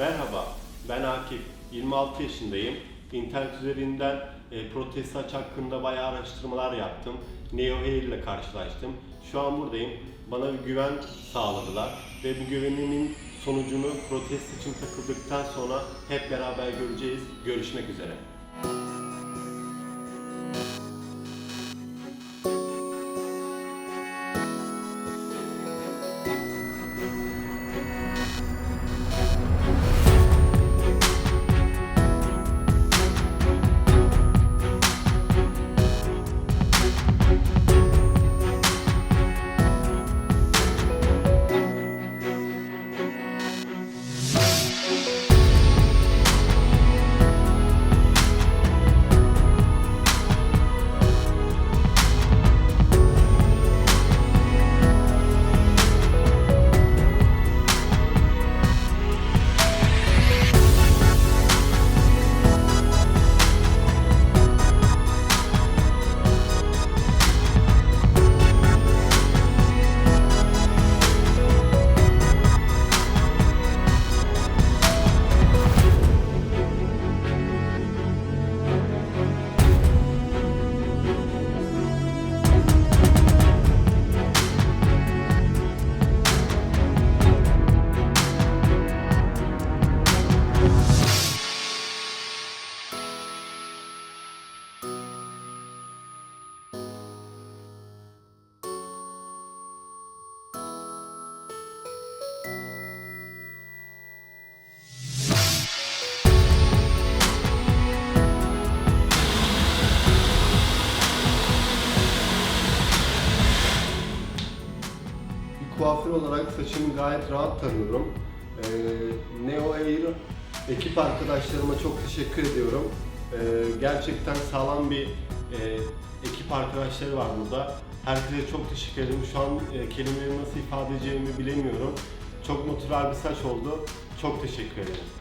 Merhaba, ben Akif. 26 yaşındayım. İnternet üzerinden e, protez saç hakkında bayağı araştırmalar yaptım. Neo Hair ile karşılaştım. Şu an buradayım. Bana bir güven sağladılar ve bu güvenimin sonucunu protez saçım takıldıktan sonra hep beraber göreceğiz. Görüşmek üzere. Kuaför olarak saçımı gayet rahat tanıyorum. Ee, Neo Air ekip arkadaşlarıma çok teşekkür ediyorum. Ee, gerçekten sağlam bir e, ekip arkadaşları var burada. Herkese çok teşekkür ederim. Şu an e, kelimeleri nasıl ifade edeceğimi bilemiyorum. Çok natural bir saç oldu. Çok teşekkür ederim.